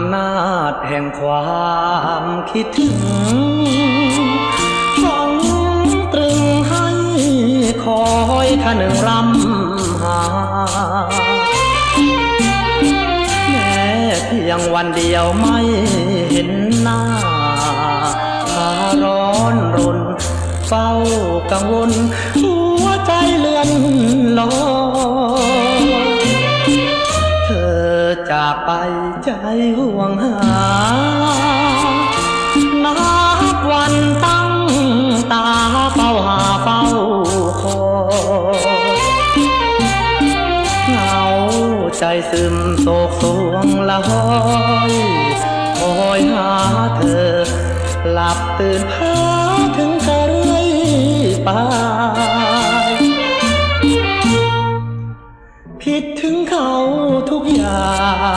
ำนาจแห่งความคิดถึงฝังตรึงให้คอยขนึงรำหาแม้เพียงวันเดียวไม่เห็นหน้าพาร้อนรนเฝ้ากังวลหัวใจเลื่อนลอย ไปใจห่วงหา นับวันตั้งตาเฝ้าหาเฝ้าคอยเหงาใจซึมโศกสวงละหอยคอยหาเธอ หลับตื่นพาถึงกระไรไปผิดถึงเขาทุกอย่าง